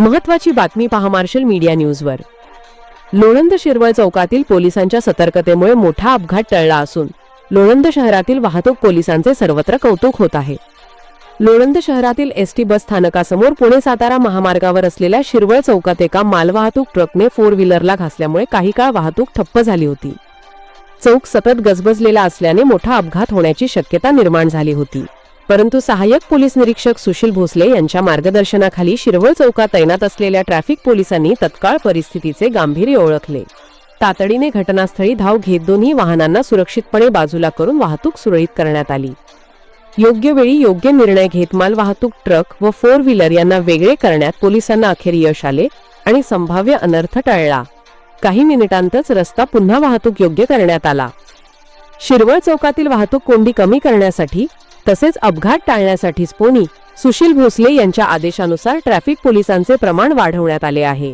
महत्वाची बातमी पहा मार्शल मीडिया न्यूजवर. लोणंद शिरवळ चौकातील पोलिसांच्या सतर्कतेमुळे मोठा अपघात टळला असून लोणंद शहरातील वाहतूक पोलिसांचे सर्वत्र कौतुक होत आहे. लोणंद शहरातील एसटी बस स्थानकासमोर पुणे सातारा महामार्गावर असलेल्या शिरवळ चौकात एका मालवाहतूक ट्रकने फोर व्हीलरला घासल्यामुळे काही काळ वाहतूक ठप्प झाली होती. चौक सतत गजबजलेला असल्याने मोठा अपघात होण्याची शक्यता निर्माण झाली होती. परंतु सहाय्यक पोलीस निरीक्षक सुशील भोसले यांच्या मार्गदर्शनाखाली शिरवळ चौकात तैनात असलेल्या ट्रॅफिक पोलिसांनी तत्काळ परिस्थितीचे गांभीर्य ओळखले. तातडीने घटनास्थळी धाव घेत दोन्ही वाहनांना सुरक्षितपणे बाजूला करून वाहतूक सुरळीत करण्यात आली. योग्य वेळी योग्य निर्णय घेत माल वाहतूक ट्रक व फोर व्हीलर यांना वेगळे करण्यात पोलिसांना अखेर यश आले आणि संभाव्य अनर्थ टळला. काही मिनिटांतच रस्ता पुन्हा वाहतूक योग्य करण्यात आला. शिरवळ चौकातील वाहतूक कोंडी कमी करण्यासाठी तसेच अपघात टाळण्यासाठी पोनी सुशील भोसले यांच्या आदेशानुसार ट्रॅफिक पोलिसांचे प्रमाण वाढवण्यात आले आहे.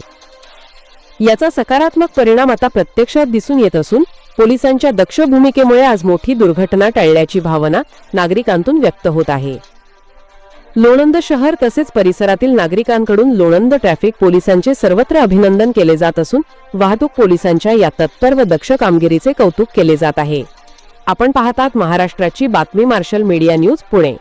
याचा सकारात्मक परिणाम आता प्रत्यक्षात दिसून येत असून पोलिसांच्या दक्ष भूमिकेमुळे आज मोठी दुर्घटना टळल्याची भावना नागरिकांतून व्यक्त होत आहे. लोणंद शहर तसेच परिसरातील नागरिकांकडून लोणंद ट्रॅफिक पोलिसांचे सर्वत्र अभिनंदन केले जात असून वाहतूक पोलिसांच्या या तत्पर व दक्ष कामगिरीचे कौतुक केले जात आहे. आपण पाहतात महाराष्ट्राची बातमी मार्शल मीडिया न्यूज पुणे.